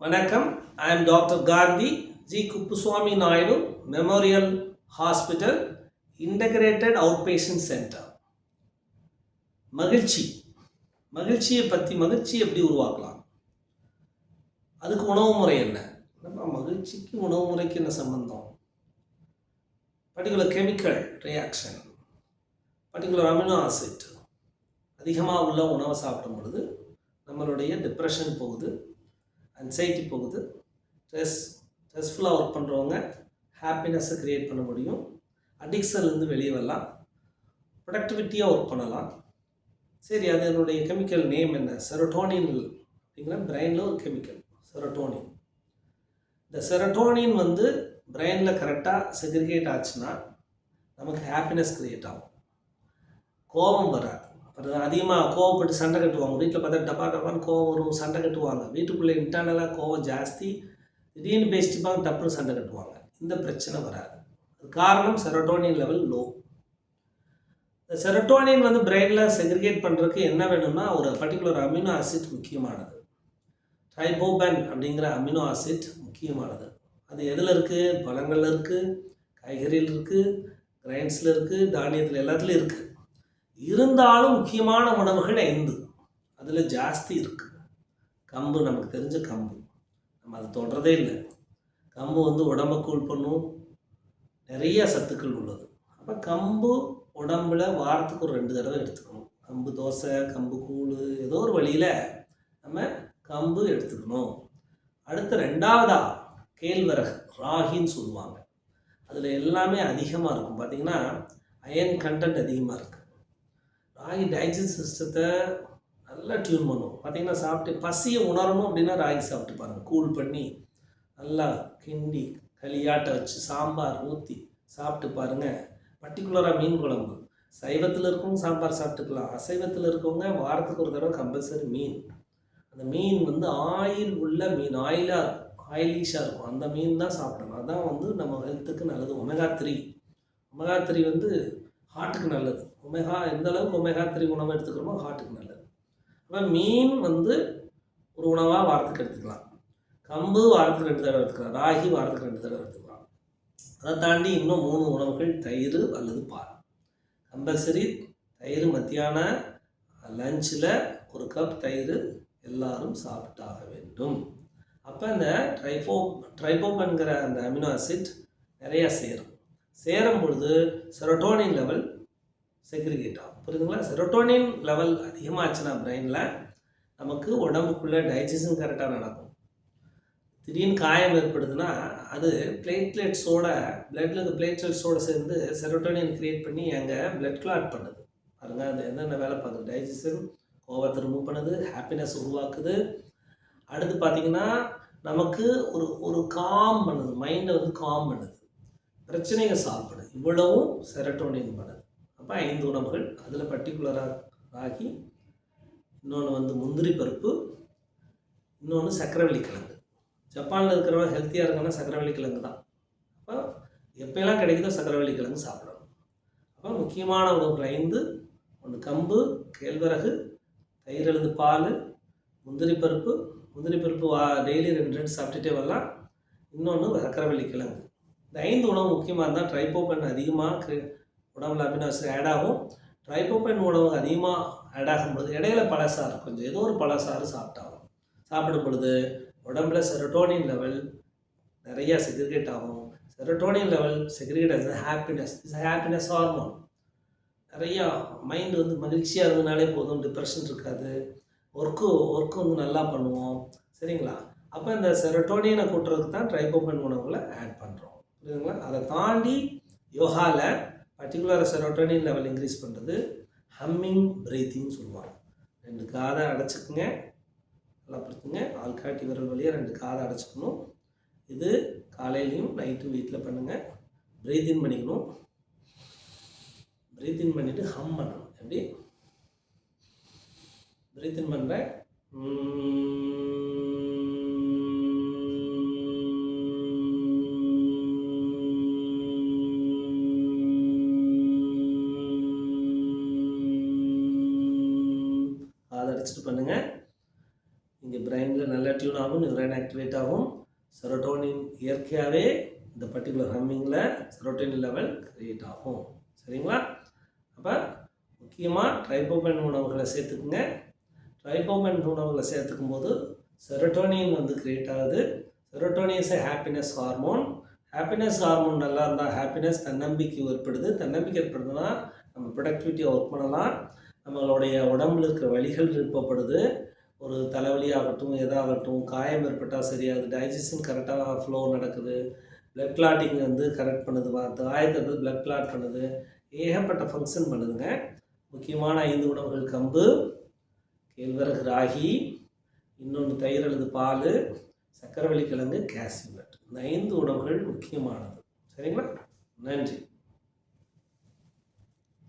வணக்கம். I am doctor Gandhi G Kuppuswamy Naidu memorial hospital integrated outpatient centre மகிழ்ச்சி. மகிழ்ச்சியை பற்றி மகிழ்ச்சி எப்படி உருவாக்கலாம்? அதுக்கு உணவு முறை என்ன? நம்ம மகிழ்ச்சிக்கு உணவு முறைக்கு என்ன சம்பந்தம்? Particular chemical reaction particular amino acid அதிகமாக உள்ள உணவை சாப்பிடும் பொழுது நம்மளுடைய டிப்ரெஷன் போகுது. அன்சைட்டி போகுது. ஸ்ட்ரெஸ் ஸ்ட்ரெஸ்ஃபுல்லாக ஒர்க் பண்ணுறவங்க ஹாப்பினஸ்ஸை க்ரியேட் பண்ண முடியும். அடிக்ஷன்லேருந்து வெளியே வரலாம். ப்ரொடக்டிவிட்டியாக ஒர்க் பண்ணலாம். சரி அதனுடைய கெமிக்கல் நேம் என்ன? செரட்டோனின் அப்படிங்கிற பிரெயினில் ஒரு கெமிக்கல் செரட்டோனின் இந்த செரட்டோனின் வந்து பிரெயினில் கரெக்டாக செக்ரிகேட் ஆச்சுன்னா நமக்கு ஹாப்பினஸ் க்ரியேட் ஆகும். கோபம் வராது. அதிகமாக கோவப்பட்டு சண்டை கட்டுவாங்க. வீட்டில் பார்த்தா டப்பா டப்பான்னு கோவம் வரும் சண்டை கட்டுவாங்க. வீட்டுக்குள்ளே இன்டர்னலாக கோவம் ஜாஸ்தி திடீர்னு பேசிட்டுப்பாங்க டப்புன்னு சண்டை கட்டுவாங்க. இந்த பிரச்சனை வராது. அது காரணம் செரட்டோனியன் லெவல் லோ இந்த செரோட்டோனின் வந்து பிரெயினில் செக்ரிகேட் பண்ணுறதுக்கு என்ன வேணும்னா ஒரு பர்டிகுலர் அமினோ ஆசிட் முக்கியமானது. ட்ரைபோபேன் அப்படிங்கிற அமினோ ஆசிட் முக்கியமானது. அது எதில் இருக்குது பழங்களில் இருக்குது காய்கறியில் இருக்குது கிரைன்ஸில் இருக்குது தானியத்தில் எல்லாத்துலேயும் இருக்குது இருந்தாலும் முக்கியமான உணவுகள் ஐந்து. அதில் ஜாஸ்தி இருக்குது கம்பு நமக்கு தெரிஞ்ச கம்பு. நம்ம அதை தொடுறதே இல்லை. கம்பு வந்து உடம்பை கூல் பண்ணும். நிறைய சத்துக்கள் உள்ளது. அப்போ கம்பு உடம்புல வாரத்துக்கு ஒரு ரெண்டு தடவை எடுத்துக்கணும். கம்பு தோசை கம்பு கூழ் ஏதோ ஒரு வழியில் நம்ம கம்பு எடுத்துக்கணும். அடுத்து ரெண்டாவதா கேழ்வரகு ராகின்னு சொல்லுவாங்க. அதில் எல்லாமே அதிகமாக இருக்கும். பார்த்திங்கன்னா அயன் கண்டென்ட் அதிகமாக இருக்குது ராகி டைஜஸ்ட் சிஸ்டத்தை நல்லா டியூன் பண்ணும். பார்த்தீங்கன்னா சாப்பிட்டு பசியை உணரணும் அப்படின்னா ராகி சாப்பிட்டு பாருங்கள் கூல் பண்ணி நல்லா கிண்டி களியாட்டை வச்சு சாம்பார் ஊற்றி சாப்பிட்டு பாருங்கள் பர்டிகுலராக மீன் குழம்பு. சைவத்தில் இருக்கவங்க சாம்பார் சாப்பிட்டுக்கலாம். அசைவத்தில் இருக்கவங்க வாரத்துக்கு ஒரு தடவை கம்பல்சரி மீன். அந்த மீன் வந்து ஆயில் உள்ள மீன் ஆயிலாக இருக்கும். ஆயிலிஷாக இருக்கும். அந்த மீன் தான் சாப்பிடணும். அதான் வந்து நம்ம ஹெல்த்துக்கு நல்லது. ஒமெகா த்ரீ ஒமெகா த்ரீ வந்து ஹார்ட்டுக்கு நல்லது. ஒமேகா எந்த அளவுக்கு ஒமேகா த்ரீ உணவை எடுத்துக்கிறோமோ ஹார்ட்டுக்கு நல்லது. அப்போ மீன் வந்து ஒரு உணவாக வாரத்துக்கு எடுத்துக்கலாம். கம்பு வாரத்துக்கு ரெண்டு தடவை எடுத்துக்கலாம். ராகி வாரத்துக்கு ரெண்டு தடவை எடுத்துக்கலாம். அதை தாண்டி இன்னும் மூணு உணவுகள் தயிர் அல்லது பால். கம்பல்சரி தயிர் மத்தியான லஞ்சில் ஒரு கப் தயிர் எல்லாரும் சாப்பிட்டாக வேண்டும். அப்போ இந்த ட்ரைபோ ட்ரைபோபன்கிற அந்த அமினோ ஆசிட் நிறையா சேரும். சேரும் பொழுது செரோட்டோனின் லெவல் செக்ரிகேட் ஆகும். புரியுதுங்களா? செரோட்டோனின் லெவல் அதிகமாகச்சுன்னா பிரெயினில் நமக்கு உடம்புக்குள்ளே டைஜஷன் கரெக்டாக நடக்கும். திடீர்னு காயம் ஏற்படுதுன்னா அது பிளேட்லெட்ஸோட பிளட்டில் இருக்க பிளேட்லெட்ஸோடு சேர்ந்து செரோட்டோனின் க்ரியேட் பண்ணி அங்கே பிளட் கிளாட் பண்ணுது. பாருங்க அது என்னென்ன வேலை பார்க்குது? டைஜஷன் கோவத்தை ரிமூவ் பண்ணுது ஹாப்பினஸ் உருவாக்குது. அடுத்து பார்த்திங்கன்னா நமக்கு ஒரு ஒரு காம் பண்ணுது. மைண்டை வந்து காம் பண்ணுது. பிரச்சனைகள் சால்வ் பண்ணுது இவ்வளவும் செரட்டோனின் பண்ணுது அப்போ ஐந்து உணவுகள் அதில் பர்டிகுலராக ராகி இன்னொன்று வந்து முந்திரி பருப்பு இன்னொன்று சக்கரவள்ளி கிழங்கு. ஜப்பானில் இருக்கிறவங்க ஹெல்த்தியாக இருக்காங்கன்னா சக்கரவள்ளி கிழங்கு தான். அப்போ எப்போயெல்லாம் கிடைக்குதோ சக்கரவள்ளி கிழங்கு சாப்பிடணும். அப்போ முக்கியமான உணவுகள் ஐந்து. ஒன்று கம்பு கேழ்வரகு தயிர் எழுது பால் முந்திரி பருப்பு. முந்திரி பருப்பு வா டெய்லி ரெண்டு ரெண்டு சாப்பிட்டுட்டே வரலாம். இன்னொன்று சக்கரவள்ளி கிழங்கு. இந்த ஐந்து உணவு முக்கியமாக இருந்தால் ட்ரைபோபன் அதிகமாக உடம்புல அமினாசிட் ஆட் ஆகும். ட்ரைபோபன் உணவு அதிகமாக ஆட் ஆகும்பொழுது இடையில பழசாறு கொஞ்சம் ஏதோ ஒரு பழசாறு சாப்பிட்டாகும். சாப்பிடும் பொழுது உடம்புல செரட்டோனின் லெவல் நிறையா செக்ரிகேட் ஆகும். செரட்டோனின் லெவல் செக்ரிகேட் ஆகுது ஹாப்பினஸ் இஸ் ஹாப்பினஸ் ஹார்மோன் நிறையா மைண்டு வந்து மகிழ்ச்சியாக இருந்தனாலே போதும் டிப்ரெஷன் இருக்காது. ஒர்க்கு ஒர்க்கு வந்து நல்லா பண்ணுவோம். சரிங்களா? அப்போ இந்த செரட்டோனியனை கூட்டுறதுக்கு தான் ட்ரைபோபன் உணவுகளை ஆட் பண்ணுறோம் புரியுதுங்களா? அதை தாண்டி யோகாவில் பர்டிகுலர் செரோட்டோனின் லெவல் இன்க்ரீஸ் பண்ணுறது ஹம்மிங் பிரீத்திங் சொல்லுவாங்க. ரெண்டு காதை அடைச்சிக்குங்க நல்லா படுத்துங்க ஆள்காட்டி விரல் வழியாக ரெண்டு காதை அடைச்சிக்கணும். இது காலையிலையும் நைட்டும் வீட்டில் பண்ணுங்கள் பிரீத்தின் பண்ணிக்கணும். பிரீத்தின் பண்ணிவிட்டு ஹம் பண்ணணும். எப்படி? பிரீத்தின் பண்ணுறேன் வச்சுட்டு பண்ணுங்கள் இங்கே பிரெயினில் நல்லா டியூன் ஆகும் ஆகும் ஆக்டிவேட் ஆகும். செரோட்டோனின் இயற்கையாகவே இந்த பர்டிகுலர் ஹம்மிங்கில் செரோட்டோனின் லெவல் கிரியேட் ஆகும். சரிங்களா? அப்போ முக்கியமாக ட்ரைபோபன் உணவுகளை சேர்த்துக்குங்க. ட்ரைபோபன் உணவுகளை சேர்த்துக்கும் போது செரோட்டோனின் வந்து க்ரியேட் ஆகுது. Serotonin is happiness hormone happiness hormone நல்லா இருந்தால் ஹாப்பினஸ் தன்னம்பிக்கை ஏற்படுது. தன்னம்பிக்கை ஏற்படுதுன்னா நம்ம ப்ரொடக்டிவிட்டியாக ஒர்க் பண்ணலாம். நம்மளுடைய உடம்புல இருக்கிற வழிகள் விருப்பப்படுது. ஒரு தலைவலி ஆகட்டும் எதாகட்டும் காயம் ஏற்பட்டால் சரியாகுது டைஜஷன் கரெக்டாக ஃப்ளோ நடக்குது. பிளட் கிளாட்டிங் வந்து கரெக்ட் பண்ணுது காயத்தை பிளட் கிளாட் பண்ணுது. ஏகப்பட்ட ஃபங்க்ஷன் பண்ணுதுங்க. முக்கியமான ஐந்து உணவுகள் கம்பு கேழ்வரகு ராகி இன்னொன்று தயிர் அல்லது பால் சக்கரவள்ளி கிழங்கு கேசியூ இந்த ஐந்து உணவுகள் முக்கியமானது. சரிங்களா? நன்றி.